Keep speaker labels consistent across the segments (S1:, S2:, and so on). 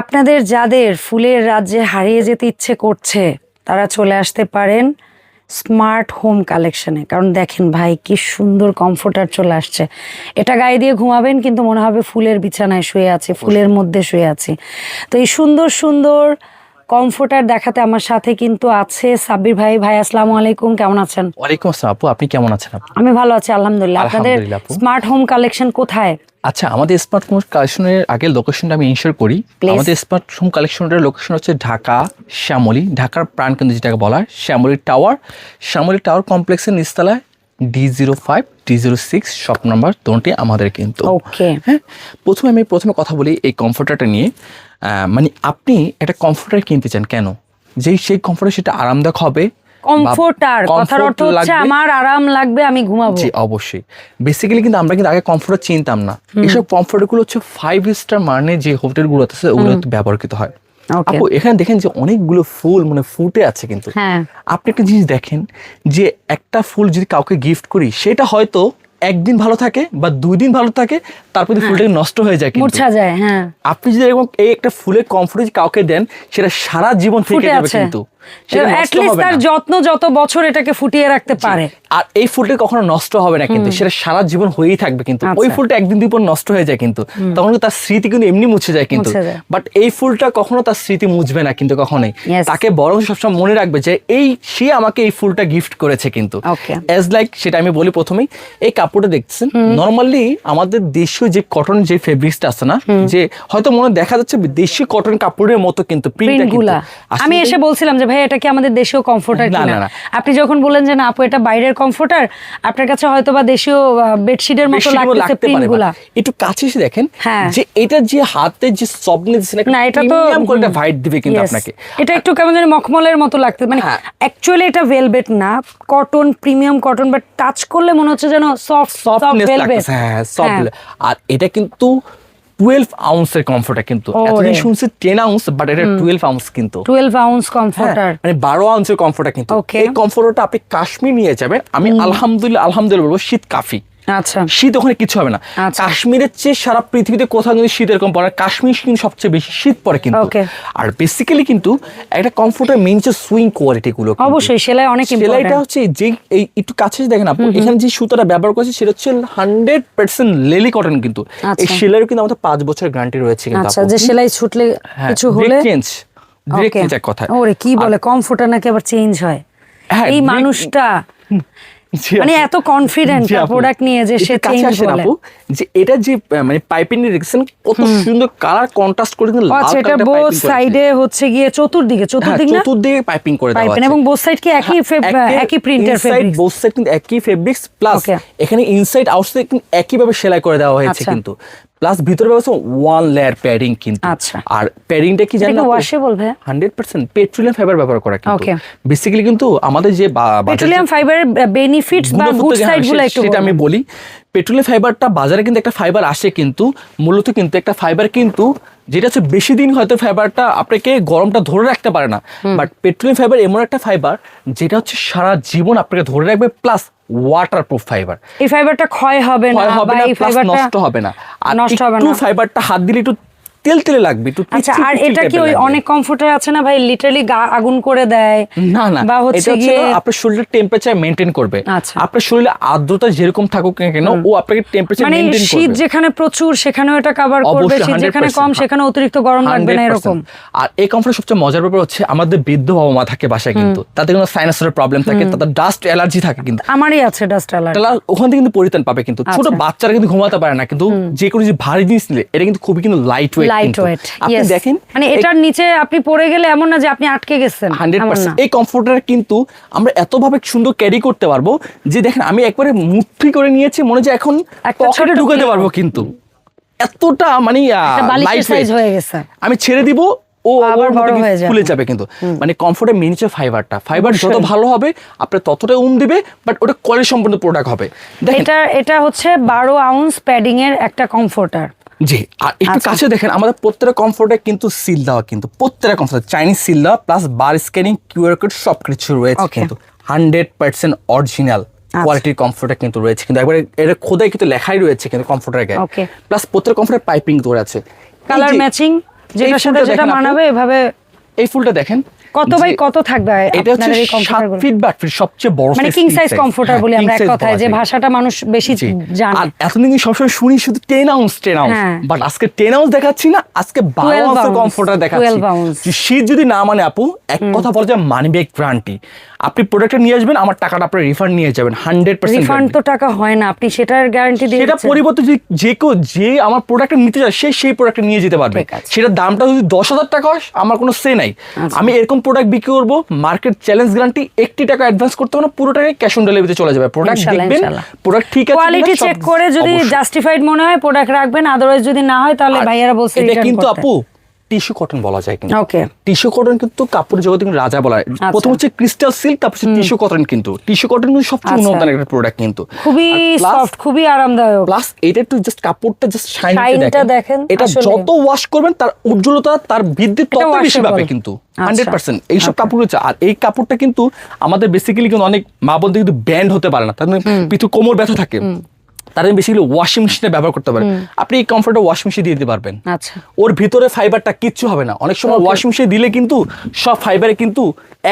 S1: আপনাদের যাদের ফুলের রাজ্যে হারিয়ে যেতে ইচ্ছে করছে তারা চলে আসতে পারেন স্মার্ট হোম কালেকশানে। কারণ দেখেন ভাই কি সুন্দর কমফোর্টার চলে আসছে। এটা গায়ে দিয়ে ঘুমাবেন কিন্তু মনে হবে ফুলের বিছানায় শুয়ে আছে ফুলের মধ্যে শুয়ে আছি। তো এই সুন্দর সুন্দর কমফোর্টার দেখাতে আমার সাথে কিন্তু আছে সাব্বির ভাই। ভাই আসসালামু আলাইকুম কেমন আছেন?
S2: ওয়ালাইকুম আসসালাম আপু আপনি কেমন আছেন
S1: আমি ভালো আছি আলহামদুলিল্লাহ। আপনাদের স্মার্ট হোম কালেকশন কোথায়?
S2: আচ্ছা আমাদের স্মার্ট হোম কালেকশনের আগে লোকেশনটা আমি ইনশিওর করি। আমাদের স্মার্ট হোম কালেকশনের লোকেশন হচ্ছে ঢাকা শ্যামলী। ঢাকার প্রাণকেন্দ্র যেটাকে বলা হয় শ্যামলী টাওয়ার শ্যামলী টাওয়ার কমপ্লেক্সের নিচতলায় D zero five D zero six number দুটি আমাদের কিন্তু।
S1: ওকে
S2: হ্যাঁ? প্রথমে আমি প্রথমে কথা বলি এই কমফোর্টারটা নিয়ে। মানে আপনি একটা কমফোর্টার কিনতে চান কেন? যেই সেই কমফোর্টার সেটা আরামদায়ক হবে
S1: কমফোর্টার কথার অর্থ হচ্ছে। আমার আরাম লাগবে আমি ঘুমাবো।
S2: জি অবশ্যই। বেসিক্যালি কিন্তু আমরা কিন্তু আগে কমফোর্টার চিনতাম না। এইসব কমফোর্টারগুলো হচ্ছে ফাইভ স্টার মানে যে হোটেলগুলো আছে ওগুলো ব্যবহৃত হয়. আপু এখানে দেখেন যে অনেকগুলো ফুল মানে ফুটে আছে কিন্তু।
S1: হ্যাঁ।
S2: আপনি একটা জিনিস দেখেন যে একটা ফুল যদি কাউকে গিফট করি সেটা হয়তো একদিন ভালো থাকে বা দুই দিন ভালো থাকে তারপর ফুলটা নষ্ট হয়ে যায়
S1: মূর্ছা যায় হ্যাঁ।
S2: আপনি যদি এরকম এই একটা ফুলের কমফোর্ট কাউকে দেন সেটা সারা জীবন থেকে যাবে কিন্তু।
S1: তার যত্ন যত বছর এটাকে ফুটিয়ে রাখতে পারে।
S2: আর এই ফুলটা কখনো নষ্ট হবে না কিন্তু সেটা সারা জীবন হয়েই থাকবে কিন্তু।
S1: আচ্ছা।
S2: ওই ফুলটা একদিন দুই পর নষ্ট হয়ে যায় কিন্তু। তখন তার স্মৃতি কিন্তু এমনি মুছে যায় কিন্তু। বাট এই ফুলটা কখনো তার স্মৃতি মুছবে না কিন্তু কখনোই। তাকে বরং সবসময় মনে রাখবে যে এই সে আমাকে এই ফুলটা গিফট করেছে কিন্তু. অ্যাজ লাইক সেটা আমি বলি প্রথমেই এই কাপড়টা দেখছেন নর্মালি আমাদের দেশীয় যে কটন যে ফেব্রিক্সটা আছে না যে হয়তো মনে দেখা যাচ্ছে দেশীয় কটন কাপড়ের মতো কিন্তু
S1: আমি এসে বলছিলাম যে ভাই এটা কি আমাদের দেশীয় কমফোর্টার
S2: না,
S1: কিনা। আপনি যখন বললেন যে না আপু এটা বাইরের কমফোর্টার আপনার কাছে হয়তো বা দেশীয় বেডশিটের মতো লাগতেছে
S2: লাগতে
S1: প্রিন্ট
S2: পারে
S1: গুলা
S2: বা। একটু কাছে এসে দেখেন
S1: হ্যাঁ।
S2: যে এটা যে হাতে যে সফটনেস
S1: না এটা তো
S2: করে একটা ভাইট দিবে কিন্তু আপনাকে
S1: এটা একটু কেমন জানি মখমলের মতো লাগতে মানে
S2: হ্যাঁ।
S1: অ্যাকচুয়ালি এটা ভেলভেট না cotton premium cotton but touch করলে মনে হচ্ছে যেন সফট সফট ভেলভেট
S2: হ্যাঁ সফট আর এটা কিন্তু টুয়েলভ আউন্সের কমফোর্টার কিন্তু। এতদিন শুনছি টেন আউন্স বাট এটা টুয়েলভ আউন্স কিন্তু।
S1: টুয়েলভ আউন্স কমফোর্টার
S2: মানে বারো আউন্সের কমফোর্টার কিন্তু. এই কমফোর্টারটা আপনি কাশ্মীর নিয়ে যাবেন আমি আলহামদুলিল্লাহ আলহামদুলিল্লাহ বলব শীত কাফি।
S1: আচ্ছা
S2: শীত ওখানে কিছু হবে না
S1: আচ্ছা।
S2: কাশ্মীরের চেয়ে সারা পৃথিবীতে কোথাও কিন্তু শীত এরকম পড়ে কাশ্মীর কিন্তু সবচেয়ে বেশি শীত পড়ে কিন্তু. আর বেসিক্যালি কিন্তু একটা কমফোর্টার মেন হচ্ছে সুইং কোয়ালিটি গুলো
S1: অবশ্যই সেলাই অনেক
S2: সেলাইটা হচ্ছে যে এই একটু কাছে দেখেন আপনি এখানে যে সুতাটা ব্যবহার করেছে সেটা হচ্ছে হান্ড্রেড পার্সেন্ট লেলি কটন কিন্তু এই
S1: আচ্ছা।
S2: সেলাইয়ের কিন্তু আমাদের পাঁচ বছর গ্যারান্টি রয়েছে কিন্তু
S1: আচ্ছা যে সেলাই ছুটলে
S2: হ্যাঁ,
S1: কিছু হলে Okay.
S2: change এক কথায়।
S1: ওরে কি বলে কমফোর্টার নাকি আবার চেঞ্জ হয়
S2: হ্যাঁ,
S1: এই মানুষটা মানে এত কনফিডেন্ট প্রোডাক্ট নিয়ে যে সে চেঞ্জ বলে।
S2: যে এটা যে মানে পাইপিং রেখেছেন কত সুন্দর কালার কন্ট্রাস্ট করে কিন্তু লাল
S1: আচ্ছা এটা বোথ সাইডে হচ্ছে গিয়ে চতুর্দিকে
S2: চতুর্দিকে
S1: চতুর্দিক না?
S2: চতুর্দিকে পাইপিং করে দেওয়া আছে।
S1: এবং বোথ সাইড কি একই ফেব- একই প্রিন্টের ফেব্রিক
S2: বোথ সাইড কিন্তু একই ফেব্রিক্স প্লাস. এখানে ইনসাইড আউটসাইড কিন্তু একই ভাবে সেলাই করে দেওয়া হয়েছে
S1: আচ্ছা।
S2: কিন্তু। প্লাস ভিতরে ব্যবস্থা ওয়ান লেয়ার প্যাডিং কিন্তু।
S1: আচ্ছা।
S2: আর প্যাডিংটা কি জানেন
S1: ওয়াশেবল ভাই
S2: হান্ড্রেড পার্সেন্ট পেট্রোলিয়াম ফাইবার ব্যবহার করা কিন্তু।
S1: Okay.
S2: বেসিক্যালি কিন্তু আমাদের যে
S1: পেট্রোলিয়াম ফাইবারের বেনিফিটস বা গুড
S2: যে-
S1: সাইড
S2: হ্যাঁ,
S1: গুলো একটু
S2: সেটা আমি বলি। পেট্রোলিয়াম ফাইবারটা বাজারে কিন্তু একটা ফাইবার আসে কিন্তু মূলত কিন্তু একটা ফাইবার কিন্তু যেটা হচ্ছে বেশি দিন হয়তো ফাইবারটা আপনাকে গরমটা ধরে রাখতে পারে না। বাট পেট্রোলিয়াম ফাইবার এমন একটা ফাইবার যেটা হচ্ছে সারা জীবন আপনাকে ধরে রাখবে প্লাস ওয়াটার প্রুফ ফাইবার
S1: এই ফাইবারটা ক্ষয় হবে না বা এই ফাইবারটা
S2: নষ্ট হবে না। আর
S1: নষ্ট হবে
S2: একটু
S1: না
S2: ফাইবারটা হাত দিলে একটু তেল তেলে লাগবে একটু
S1: আচ্ছা আর এটা কি ওই অনেক কমফোর্টার আছে না ভাই? লিটারালি আগুন করে দেয়
S2: না না
S1: বা হচ্ছে গিয়ে
S2: আপনার শরীরের টেম্পারেচার মেনটেন করবে।
S1: আচ্ছা।
S2: আপনার শরীরে আর্দ্রতা যেরকম থাকুক না কেন ও আপনাকে টেম্পারেচার
S1: মানে
S2: মেনটেন
S1: শীত যেখানে প্রচুর সেখানেও এটা কভার করবে শীত যেখানে কম সেখানে অতিরিক্ত গরম লাগবে না এরকম।
S2: আর এই কমফোর্টের সবচেয়ে মজার ব্যাপার হচ্ছে আমাদের বৃদ্ধ বাবা মা থাকে বাসায় কিন্তু তাদের কোনো সাইনাসের প্রবলেম থাকে তাদের ডাস্ট অ্যালার্জি থাকে কিন্তু।
S1: আমারই আছে ডাস্ট অ্যালার্জি
S2: ওখান থেকে কিন্তু পরিত্রাণ পাবে কিন্তু। ছোট
S1: আচ্ছা।
S2: বাচ্চারা কিন্তু ঘুমাতে পারে না কিন্তু যে কোনো যে ভারী জিনিস নিলে এটা কিন্তু খুবই কিন্তু লাইট ওয়েট
S1: লাইট ওয়েট
S2: আপনি দেখেন
S1: মানে এটার নিচে আপনি পড়ে গেলে এমন না যে আপনি আটকে গেছেন
S2: হান্ড্রেড
S1: এমন না।
S2: পার্সেন্ট। এই কমফোর্টার কিন্তু আমরা এতভাবে সুন্দর ক্যারি করতে পারব যে দেখেন আমি একবারে মুঠি করে নিয়েছি মনে হয় এখন পকেটে ঢুকাতে পারব কিন্তু। এতটা মানে লাইট
S1: সাইজ হয়ে গেছে।
S2: আমি ছেড়ে দিব ও
S1: আবার।
S2: ফুলে যাবে। কিন্তু। মানে কমফোর্টের মেন হচ্ছে ফাইবারটা ফাইবার যত ভালো হবে আপনার ততটা উম দিবে বাট ওটা কোয়ালিটি সম্পন্ন প্রোডাক্ট হবে।
S1: এটা এটা হচ্ছে বারো আউন্স প্যাডিং এর একটা কমফোর্টার
S2: জি আর একটু
S1: আচ্ছা।
S2: কাছে দেখেন আমাদের প্রত্যেকটা কমফোর্টে কিন্তু সিল দেওয়া কিন্তু প্রত্যেকটা কমফোর্ট চাইনিজ সিল দেওয়া plus bar scanning QR code সব কিছু রয়েছে। কিন্তু হান্ড্রেড পার্সেন্ট অরিজিনাল কোয়ালিটির কমফোর্টার কিন্তু রয়েছে কিন্তু একবারে এটা খোদাই কিন্তু লেখাই রয়েছে কিন্তু কমফোর্টার গায়ে প্লাস প্রত্যেক কমফোর্টের পাইপিং তোর আছে
S1: কালার ম্যাচিং যেটার সাথে যেটা মানাবে এভাবে
S2: এই ফুলটা দেখেন
S1: কত বাই কত থাকবে
S2: এটা হচ্ছে
S1: আপনাদের এই
S2: সাত ফিট বাট ফিট সবচেয়ে বড়
S1: মানে কিং সাইজ। কমফোর্টার বলি আমরা এক কথায় যে ভাষাটা মানুষ বেশি। জানে।
S2: আর এতদিন সবসময় শুনি শুধু ten ounce ten ounce. But আজকে টেন আউন্স দেখাচ্ছি না আজকে বারো
S1: 12
S2: আউন্সের
S1: ounce,
S2: কমফোর্টার দেখাচ্ছি। যে শীত যদি না মানে আপু এক কথা বলা যায় মানি ব্যাক গ্যারান্টি আপনি প্রোডাক্টটা নিয়ে আসবেন আমার টাকাটা আপনি রিফান্ড নিয়ে যাবেন হান্ড্রেড
S1: রিফান্ড তো টাকা হয় না আপনি সেটার গ্যারান্টি দিয়ে
S2: সেটা। পরিবর্তে যদি যে কেউ যে আমার প্রোডাক্টটা নিতে চায় সে সেই প্রোডাক্টটা নিয়ে যেতে পারবে। সেটার দামটা যদি দশ হাজার টাকা হয় আমার কোনো সে নাই।
S1: আচ্ছা।
S2: আমি এরকম প্রোডাক্ট বিক্রি করব মার্কেট চ্যালেঞ্জ গ্যারান্টি একটি টাকা অ্যাডভান্স করতে হবে না পুরো টাকা ক্যাশ অন ডেলিভারিতে চলে যাবে। প্রোডাক্ট দেখবেন প্রোডাক্ট ঠিক আছে
S1: কোয়ালিটি চেক করে যদি জাস্টিফাইড মনে হয় প্রোডাক্ট রাখবেন আদারওয়াইজ যদি না হয় তাহলে ভাইয়ারা বলছে
S2: এটা কিন্তু আপু টিস্যু কটন বলা যায় কিন্তু।
S1: ওকে
S2: টিস্যু কটন কিন্তু কাপড় জগতে কিন্তু রাজা বলা হয়।
S1: আচ্ছা।
S2: প্রথম হচ্ছে ক্রিস্টাল সিল্ক তারপর হচ্ছে টিস্যু কটন কিন্তু। টিস্যু কটন কিন্তু সবচেয়ে
S1: আচ্ছা।
S2: উন্নত একটা প্রোডাক্ট কিন্তু।
S1: খুবই সফট খুবই আরামদায়ক।
S2: প্লাস এটা একটু জাস্ট কাপড়টা জাস্ট শাইন
S1: শাইনটা দেখেন,
S2: এটা যত ওয়াশ করবেন তার উজ্জ্বলতা তার বৃদ্ধি তত বেশি। পাবে কিন্তু।
S1: আচ্ছা।
S2: হান্ড্রেড পার্সেন্ট এইসব কাপড় হচ্ছে আর এই কাপড়টা কিন্তু আমাদের বেসিক্যালি কিন্তু অনেক মা বলতে কিন্তু ব্যান্ড হতে পারে না। তার পিছু কোমর ব্যথা থাকে। তারা বেসিক্যালি ওয়াশিং মেশিনে ব্যবহার করতে পারে আপনি এই কমফোর্টে ওয়াশিং মেশিন দিয়ে দিতে পারবেন।
S1: আচ্ছা।
S2: ওর ভিতরে ফাইবারটা কিচ্ছু হবে না। অনেক সময় ওয়াশিং মেশিনে দিলে কিন্তু সব ফাইবারে কিন্তু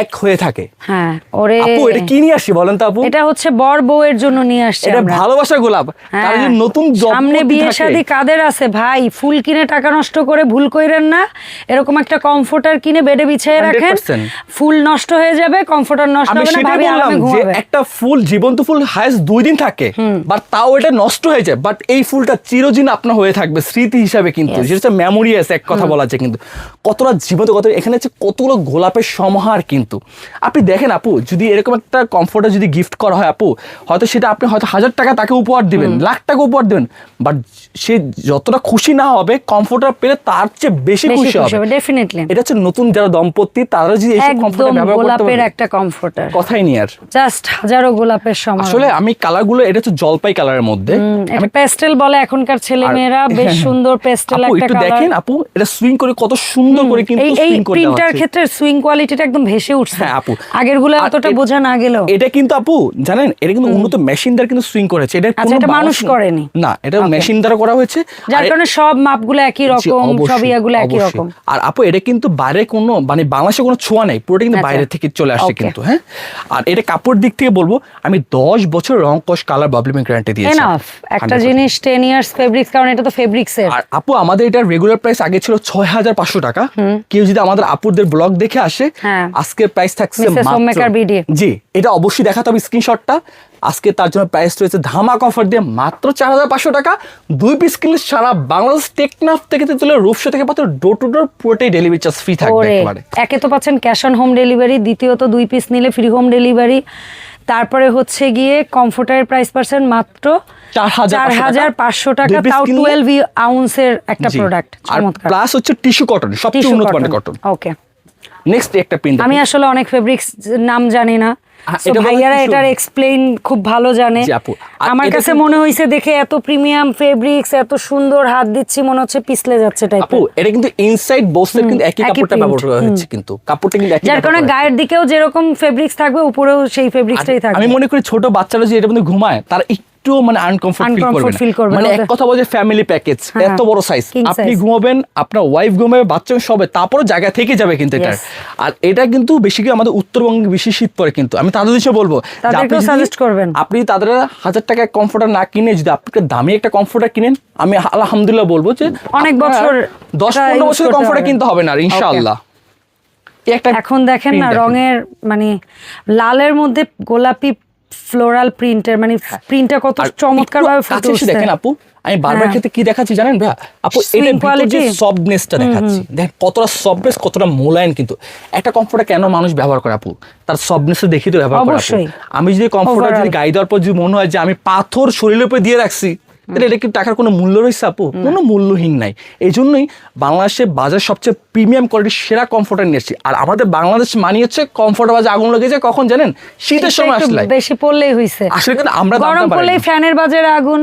S2: এক হয়ে থাকে।
S1: হ্যাঁ ওরে
S2: আপু এটা কি নিয়ে আসি বলেন তো আপু?
S1: এটা হচ্ছে বর বউয়ের জন্য নিয়ে আসছে
S2: এটা ভালোবাসা গোলাপ।
S1: হ্যাঁ।
S2: তার নতুন
S1: সামনে বিয়ে শাদী কাদের আছে? ভাই ফুল কিনে টাকা নষ্ট করে ভুল কইরেন না। এরকম একটা কমফোর্টার কিনে বেডে বিছিয়ে রাখেন। ফুল নষ্ট হয়ে যাবে কমফোর্টার নষ্ট হবে না ভাবি আরামে ঘুমাবে।
S2: একটা ফুল জীবন্ত ফুল হায়েস্ট দুই দিন থাকে। বাট তাও এটা নষ্ট হয়ে যায় বাট এই ফুলটা চিরদিন আপনার হয়ে থাকবে স্মৃতি হিসাবে কিন্তু. যেটা মেমোরি আছে এক কথা বলা যায় কিন্তু। কতটা জীবন্ত কত এখানে হচ্ছে কতগুলো গোলাপের সমাহার কিন্তু। আপনি দেখেন আপু যদি এরকম একটা কমফোর্টার যদি গিফট করা হয় আপু হয়তো সেটা আপনি হয়তো হাজার টাকা তাকে উপহার দিবেন লাখ টাকা উপহার দিবেন বাট সে যতটা খুশি না হবে কমফোর্টার পেলে তার চেয়ে বেশি খুশি হবে।
S1: ডেফিনেটলি
S2: এটা হচ্ছে নতুন যারা দম্পতি তারা যদি
S1: একদম
S2: কমফোর্টার ব্যবহার করতে
S1: গোলাপের
S2: পারে
S1: একটা কমফোর্টার
S2: কথাই নিয়ে আর।
S1: জাস্ট হাজারো গোলাপের সমারোহ
S2: আসলে আমি কালারগুলো এটা হচ্ছে জলপাই কালারের মধ্যে।
S1: একটা পেস্টেল বলে এখনকার ছেলে মেয়েরা বেশ সুন্দর পেস্টেল
S2: আপু
S1: একটা কালার
S2: দেখেন আপু এটা সুইং করে কত সুন্দর করে কিন্তু
S1: এই এই
S2: সুইং করে দেওয়া
S1: প্রিন্টার ক্ষেত্রে সুইং কোয়ালিটিটা একদম ভেসে উঠছে।
S2: হ্যাঁ, আপু। আগেরগুলো
S1: অতটা বোঝা না গেলেও।
S2: এটা কিন্তু আপু জানেন এটা কিন্তু উন্নত মেশিন দ্বারা কিন্তু সুইং করেছে। এটা
S1: আচ্ছা,
S2: কোনো
S1: মানুষ করেনি।
S2: না এটা মেশিন দ্বারা করা হয়েছে।
S1: যার কারণে সব মাপগুলো একই রকম সব ইয়াগুলো একই রকম।
S2: আর আপু এটা কিন্তু বাইরে কোনো মানে বাংলাদেশে কোনো ছোঁয়া নেই। পুরোটা কিন্তু
S1: আচ্ছা।
S2: বাইরে থেকে চলে আসছে কিন্তু হ্যাঁ? আর এটা কাপড় দিক থেকে বলব আমি দশ বছর রং কষ কালার বাবলিমেন্ট গ্যারান্টি দিয়েছি।
S1: এনাফ একটা জিনিস টেন ইয়ার্স ফেব্রিক্স কারণ এটা তো ফেব্রিক্স এর।
S2: আর আপু আমাদের এটা রেগুলার প্রাইস আগে ছিল ছয় হাজার পাঁচশো টাকা। কেউ যদি আমাদের আপুদের ব্লগ দেখে আসে
S1: হ্যাঁ।
S2: আজকের প্রাইস থাকছে
S1: Mrs. Homemaker BD
S2: জি এটা অবশ্যই দেখাতে হবে স্ক্রিনশটটা আজকে তার জন্য প্রাইস রয়েছে অফার দিয়ে মাত্র চার হাজার পাঁচশো টাকা। দুই পিস কিনলে সারা বাংলাদেশ টেকনাফ থেকে তুলে রূপসা থেকে পাত্র ডোর টু ডোর পুরোটাই ডেলিভারি চার্জ ফ্রি থাকবে
S1: একে তো পাচ্ছেন ক্যাশ অন হোম ডেলিভারি দ্বিতীয়ত দুই পিস নিলে ফ্রি হোম ডেলিভারি তারপরে হচ্ছে গিয়ে কমফোর্টারের প্রাইস পাচ্ছেন মাত্র
S2: 4,500
S1: চার হাজার পাঁচশো টাকা তাও
S2: কিনলে-
S1: টুয়েলভ আউন্সের একটা প্রোডাক্ট চমৎকার।
S2: প্লাস হচ্ছে টিস্যু কটন সবচেয়ে উন্নত মানের কটন
S1: ওকে
S2: নেক্সট একটা প্রিন্ট
S1: আমি আসলে অনেক ফেব্রিক্স নাম জানি না। So
S2: এটা বলা
S1: ভাইয়ারা এটার এক্সপ্লেইন খুব ভালো জানে।
S2: জি, আপু। আর
S1: আমার কাছে মনে হয়েছে দেখে এত প্রিমিয়াম ফেব্রিক্স এত সুন্দর হাত দিচ্ছি মনে হচ্ছে পিছলে যাচ্ছে
S2: আপু এটা কিন্তু ইনসাইড বোসের কিন্তু একই
S1: একই
S2: কাপড়টা ব্যবহার করা হচ্ছে কিন্তু। কাপড়টা কিন্তু একই
S1: যার কারণে গায়ের দিকেও যেরকম ফেব্রিক্স থাকবে উপরেও সেই ফেব্রিক্সটাই থাকবে
S2: আমি মনে করি ছোট বাচ্চারা যে এটা মধ্যে ঘুমায় তারা একটু মানে আনকমফোর্ট ফিল করবে। মানে এক কথা বলছে ফ্যামিলি প্যাকেজ এত বড় সাইজ আপনি। ঘুমাবেন আপনার ওয়াইফ ঘুমাবে বাচ্চা সবে তারপরে জায়গা থেকে যাবে কিন্তু এটা আর এটা কিন্তু বেশি করে আমাদের উত্তরবঙ্গে বেশি শীত পড়ে কিন্তু আমি তাদের বিষয়ে বলব আপনি
S1: suggest করবেন।
S2: আপনি তাদের হাজার টাকা কমফোর্টার না কিনে যদি আপনাকে দামি একটা কমফোর্টার কিনেন আমি আলহামদুলিল্লাহ বলব যে
S1: অনেক বছর
S2: দশ পনেরো বছর কমফোর্টার। কিনতে হবে না ইনশাআল্লাহ একটা
S1: এখন দেখেন না। রঙের মানে লালের মধ্যে গোলাপি ফ্লোরাল প্রিন্টের মানে প্রিন্টটা কত চমৎকার ভাবে ফুটে উঠছে।
S2: দেখেন আপু আমি বারবার
S1: হ্যাঁ।
S2: ক্ষেত্রে কি দেখাচ্ছি জানেন ভাইয়া আপু এটা ভিতর যে? সফটনেসটা দেখাচ্ছি। দেখেন কতটা সফটনেস কতটা মোলায়েম কিন্তু। একটা কমফোর্টার কেন মানুষ ব্যবহার করে আপু? তার সফটনেস দেখি তো ব্যবহার করে আমি যদি কমফোর্টার যদি. গায়ে দেওয়ার পর যদি মনে হয় যে আমি পাথর শরীরের উপরে দিয়ে রাখছি তাহলে এটা কি টাকার কোনো মূল্য রয়েছে আপু? কোনো মূল্যহীন নাই। এই জন্যই বাংলাদেশে বাজার সবচেয়ে প্রিমিয়াম কোয়ালিটির সেরা কমফোর্টার নিয়েছি আর আমাদের বাংলাদেশ মানি হচ্ছে কমফোর্টার বাজার আগুন লেগে যায় কখন জানেন? শীতের সময় আসলে।
S1: বেশি পড়লেই হইছে।
S2: আসলে কিন্তু আমরা
S1: গরম পড়লেই ফ্যানের বাজারে আগুন।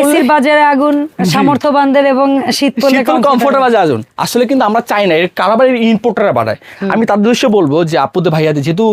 S1: এসির বাজারে আগুন সামর্থ্যবানদের এবং শীত পড়লে
S2: কমফোর্টার বাজে আজন আসলে কিন্তু আমরা চাই না এর কারাবারের ইম্পোর্টাররা বাড়ায়। আমি তাদের উদ্দেশ্যে বলব যে আপুদের ভাইয়াদের যেহেতু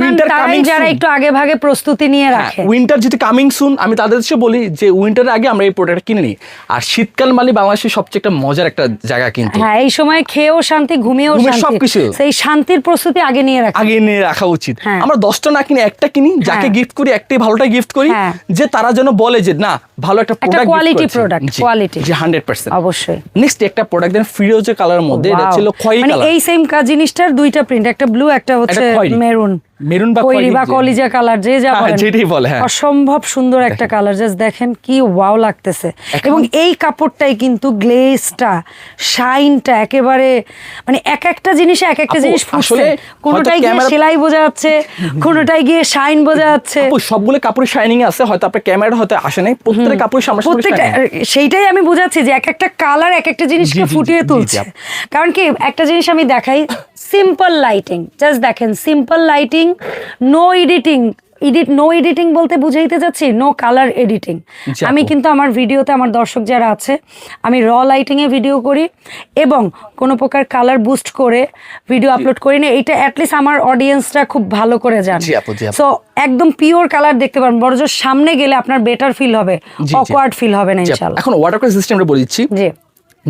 S2: উইন্টার কামিং
S1: যারা একটু আগে ভাগে প্রস্তুতি নিয়ে রাখে।
S2: উইন্টার যেহেতু কামিং সুন আমি তাদের উদ্দেশ্যে বলি যে উইন্টারের আগে আমরা এই প্রোডাক্ট কিনে নিই। আর শীতকাল মানে বাংলাদেশের সবচেয়ে একটা মজার একটা জায়গা কিন্তু।
S1: হ্যাঁ এই সময় খেয়েও শান্তি ঘুমিয়েও
S2: ঘুমিয়ে
S1: শান্তি।
S2: সবকিছু।
S1: সেই শান্তির প্রস্তুতি আগে নিয়ে রাখে।
S2: আগে নিয়ে রাখা উচিত।
S1: হ্যাঁ।
S2: আমরা দশটা না কিনে একটা কিনি যাকে
S1: হ্যাঁ।
S2: গিফট করি একটাই ভালোটা গিফট করি
S1: হ্যাঁ।
S2: যে তারা যেন বলে যে না ভালো একটা product
S1: quality product
S2: quality hundred percent
S1: অবশ্যই।
S2: নেক্সট একটা প্রোডাক্ট দেন ফিরোজের কালারের মধ্যে এটা ছিল খয়েরি
S1: মানে এই সেম কা জিনিসটার দুইটা প্রিন্ট একটা ব্লু একটা হচ্ছে। মেরুন
S2: মেরুন বা
S1: বা কলিজা কালার যে যা
S2: হ্যাঁ,
S1: বলেন।
S2: যেটাই বলে, হ্যাঁ।
S1: অসম্ভব সুন্দর একটা কালার জাস্ট দেখেন কি ওয়াও লাগতেছে। এবং এই কাপড়টাই কিন্তু গ্লেজটা শাইনটা একেবারে মানে এক একটা জিনিসে এক একটা জিনিস ফুটছে। কোনোটাই গিয়ে সেলাই বোঝা যাচ্ছে কোনোটাই গিয়ে শাইন বোঝা যাচ্ছে।
S2: সবগুলো কাপড় শাইনিং আছে হয়তো আপনার ক্যামেরা হয়তো আসে নাই প্রত্যেকটা কাপড় সামনে
S1: প্রত্যেকটা সেইটাই আমি বোঝাচ্ছি যে এক একটা কালার এক একটা জিনিসকে ফুটিয়ে তুলছে। কারণ কি একটা জিনিস আমি দেখাই সিম্পল লাইটিং জাস্ট দেখেন simple lighting no editing edit no editing বলতে বুঝাইতে যাচ্ছি নো কালার এডিটিং আমি কিন্তু আমার ভিডিওতে আমার দর্শক যারা আছে আমি র লাইটিংয়ে ভিডিও করি এবং কোনো প্রকার কালার বুস্ট করে ভিডিও আপলোড করি না। এটা অ্যাটলিস্ট আমার অডিয়েন্সরা খুব ভালো করে জানে। সো একদম পিওর কালার দেখতে পারবেন। বড় সামনে গেলে আপনার বেটার ফিল হবে। অকওয়ার্ড ফিল হবে না ইনশাল্লাহ
S2: এখন ওয়াটার কলার সিস্টেমটা বলে দিচ্ছি।
S1: জি।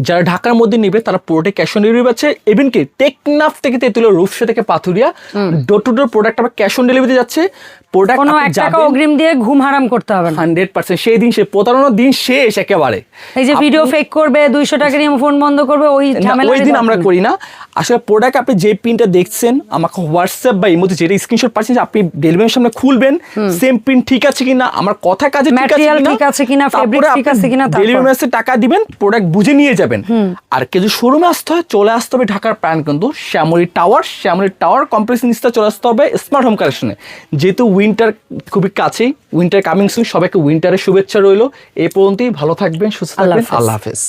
S2: যারা ঢাকার মধ্যে নিবে তারা পুরোটাই ক্যাশ অন ডেলিভারি পাচ্ছে। ইভেন কি টেকনাফ থেকে তেতুলের রূপসা থেকে Pathuria door to door product আবার ক্যাশ অন ডেলিভারি যাচ্ছে। প্রোডাক্ট
S1: কোনো এক টাকা অগ্রিম দিয়ে ঘুম হারাম করতে হবে না।
S2: Hundred percent. সেই দিন সে প্রতারণার দিন শেষ একেবারে।
S1: এই যে ভিডিও ফেক করবে দুইশো টাকা নিয়ে ফোন বন্ধ করবে ওই ঝামেলা
S2: ওই দিন আমরা করি না। আসলে প্রোডাক্ট আপনি যে প্রিন্টটা দেখছেন আমাকে হোয়াটসঅ্যাপ বা ইমোতে যেটা স্ক্রিনশট পাচ্ছেন আপনি ডেলিভারির সামনে খুলবেন সেম প্রিন্ট ঠিক আছে কিনা আমার কথা কাজে ঠিক আছে কিনা
S1: ঠিক আছে কিনা, fabric ঠিক আছে কিনা,
S2: ডেলিভারি ম্যাসে টাকা দিবেন প্রোডাক্ট বুঝে নিয়ে যাবেন। আর যদি শোরুমে আসতে হয় চলে আসতে হবে ঢাকার প্রাণ কিন্তু Shyamoli tower Shyamoli tower complex চলে আসতে হবে স্মার্ট হোম কালেকশনে যেহেতু উইন্টার খুবই কাছেই উইন্টার কামিং সুন সবাইকে উইন্টারের শুভেচ্ছা রইল। এ পর্যন্তই ভালো থাকবেন সুস্থ থাকবেন। আল্লাহ হাফেজ।